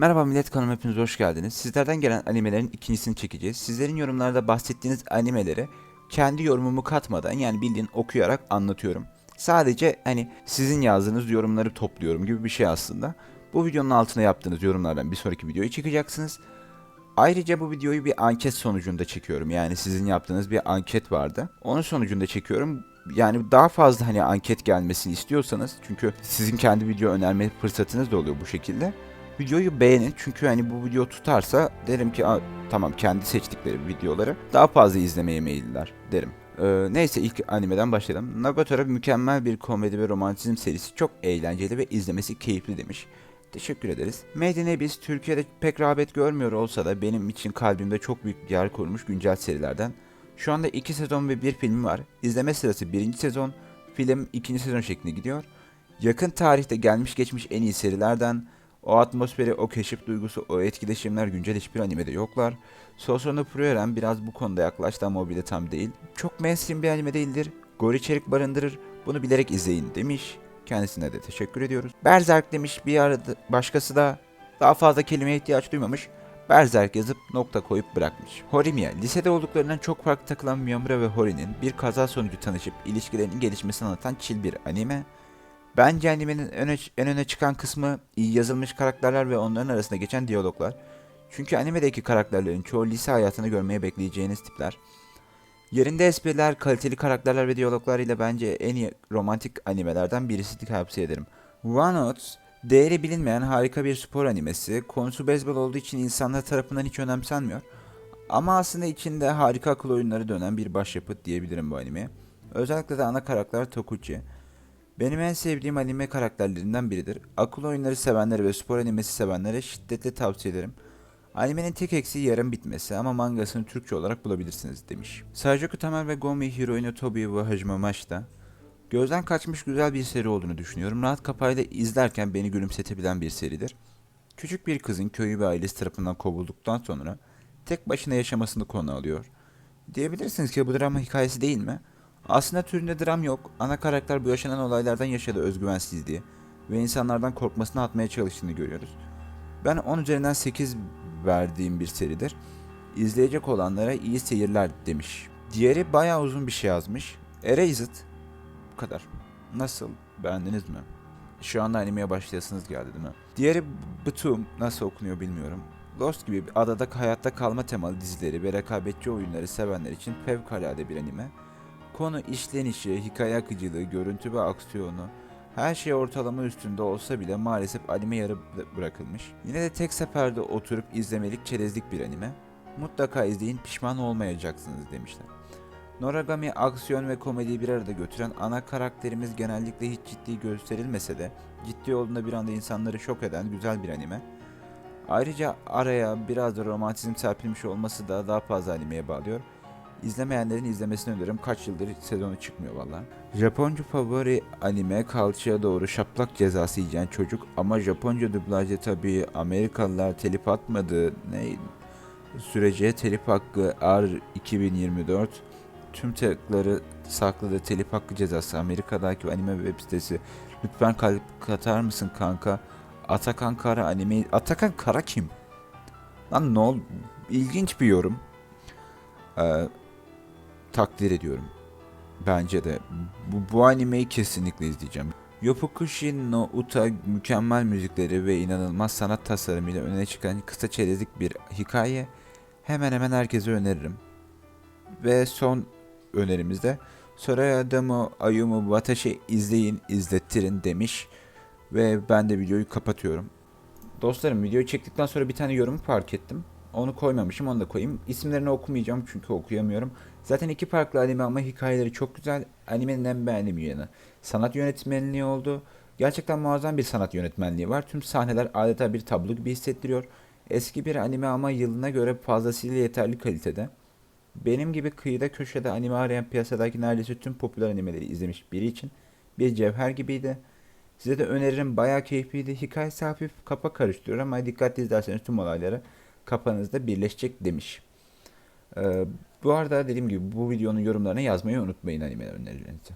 Merhaba millet kanalıma hepiniz hoş geldiniz. Sizlerden gelen animelerin ikincisini çekeceğiz. Sizlerin yorumlarda bahsettiğiniz animeleri kendi yorumumu katmadan yani bildiğin okuyarak anlatıyorum. Sadece hani sizin yazdığınız yorumları topluyorum gibi bir şey aslında. Bu videonun altına yaptığınız yorumlardan bir sonraki videoyu çekeceksiniz. Ayrıca bu videoyu bir anket sonucunda çekiyorum. Yani sizin yaptığınız bir anket vardı. Onun sonucunda çekiyorum. Yani daha fazla hani anket gelmesini istiyorsanız çünkü sizin kendi video önerme fırsatınız da oluyor bu şekilde. Videoyu beğenin çünkü hani bu video tutarsa derim ki "Aa, tamam kendi seçtikleri videoları daha fazla izlemeye meyilliler derim. Ee, neyse ilk animeden başlayalım. Nagatoro mükemmel bir komedi ve romantizm serisi çok eğlenceli ve izlemesi keyifli demiş. Teşekkür ederiz. Made Abyss Türkiye'de pek rağbet görmüyor olsa da benim için kalbimde çok büyük bir yer kurmuş güncel serilerden. Şu anda iki sezon ve bir film var. İzleme sırası birinci sezon, film ikinci sezon şeklinde gidiyor. Yakın tarihte gelmiş geçmiş en iyi serilerden o atmosferi, o keşif duygusu, o etkileşimler güncel hiçbir animede yoklar. Sosono Proeren biraz bu konuda yaklaştı ama o bile tam değil. Çok mainstream bir anime değildir. Gore içerik barındırır. Bunu bilerek izleyin demiş. Kendisine de teşekkür ediyoruz. Berserk demiş bir arada başkası da daha fazla kelimeye ihtiyaç duymamış. Berserk yazıp nokta koyup bırakmış. Horimiya, lisede olduklarından çok farklı takılan Miyamura ve Hori'nin bir kaza sonucu tanışıp ilişkilerinin gelişmesini anlatan chill bir anime. Bence animenin öne, en öne çıkan kısmı iyi yazılmış karakterler ve onların arasında geçen diyaloglar. Çünkü animedeki karakterlerin çoğu lise hayatını görmeye bekleyeceğiniz tipler. Yerinde espriler, kaliteli karakterler ve diyaloglar ile bence en iyi romantik animelerden birisi tavsiye ederim. One Note, değeri bilinmeyen harika bir spor animesi. Konusu beyzbol olduğu için insanlar tarafından hiç önemsenmiyor. Ama aslında içinde harika akıl oyunları dönen bir başyapıt diyebilirim bu animeye. Özellikle de ana karakter Tokuchi. Benim en sevdiğim anime karakterlerinden biridir. Akıl oyunları sevenlere ve spor animesi sevenlere şiddetle tavsiye ederim. Animenin tek eksiği yarım bitmesi ama mangasını Türkçe olarak bulabilirsiniz demiş. Sajoku Tamar ve Gomi Hiroino Tobi ve Hajime Mashita. Gözden kaçmış güzel bir seri olduğunu düşünüyorum. Rahat kafayla izlerken beni gülümsetebilen bir seridir. Küçük bir kızın köyü ve ailesi tarafından kovulduktan sonra tek başına yaşamasını konu alıyor. Diyebilirsiniz ki bu drama hikayesi değil mi? Aslında türünde dram yok. Ana karakter bu yaşanan olaylardan yaşadığı özgüvensizliği ve insanlardan korkmasını atmaya çalıştığını görüyoruz. Ben 10 üzerinden 8 verdiğim bir seridir. İzleyecek olanlara iyi seyirler demiş. Diğeri bayağı uzun bir şey yazmış. Erased. Bu kadar. Nasıl? Beğendiniz mi? Şu anda animeye başlayasınız geldi değil mi? Diğeri Btum. Nasıl okunuyor bilmiyorum. Lost gibi adada hayatta kalma temalı dizileri ve rekabetçi oyunları sevenler için fevkalade bir anime. Konu işlenişi, hikaye akıcılığı, görüntü ve aksiyonu her şey ortalama üstünde olsa bile maalesef anime yarı bı- bırakılmış. Yine de tek seferde oturup izlemelik çerezlik bir anime. Mutlaka izleyin pişman olmayacaksınız demişler. Noragami aksiyon ve komediyi bir arada götüren ana karakterimiz genellikle hiç ciddi gösterilmese de ciddi olduğunda bir anda insanları şok eden güzel bir anime. Ayrıca araya biraz da romantizm serpilmiş olması da daha fazla animeye bağlıyor. İzlemeyenlerin izlemesini öneririm. Kaç yıldır sezonu çıkmıyor valla. Japonca favori anime kalçaya doğru şaplak cezası yiyeceğin çocuk ama Japonca dublajda tabii Amerikalılar telif atmadı. Ne sürece telif hakkı R2024 tüm tıkları sakladı telif hakkı cezası Amerika'daki anime web sitesi. Lütfen kalp katar mısın kanka? Atakan Kara anime... Atakan Kara kim? Lan ne ol... İlginç bir yorum. Ee, takdir ediyorum. Bence de. Bu, bu animeyi kesinlikle izleyeceğim. Yopukushi no Uta mükemmel müzikleri ve inanılmaz sanat tasarımıyla öne çıkan kısa çerezlik bir hikaye. Hemen hemen herkese öneririm. Ve son önerimizde Soraya Demo Ayumu Watashi izleyin, izlettirin demiş. Ve ben de videoyu kapatıyorum. Dostlarım videoyu çektikten sonra bir tane yorum fark ettim. Onu koymamışım onu da koyayım. İsimlerini okumayacağım çünkü okuyamıyorum. Zaten iki farklı anime ama hikayeleri çok güzel. Animenin en beğendiğim yanı. Sanat yönetmenliği oldu. Gerçekten muazzam bir sanat yönetmenliği var. Tüm sahneler adeta bir tablo gibi hissettiriyor. Eski bir anime ama yılına göre fazlasıyla yeterli kalitede. Benim gibi kıyıda köşede anime arayan piyasadaki neredeyse tüm popüler animeleri izlemiş biri için bir cevher gibiydi. Size de öneririm bayağı keyifliydi. Hikayesi hafif kafa karıştırıyor ama dikkatli izlerseniz tüm olayları kafanızda birleşecek demiş. Ee, bu arada dediğim gibi bu videonun yorumlarına yazmayı unutmayın anime önerilerinizi.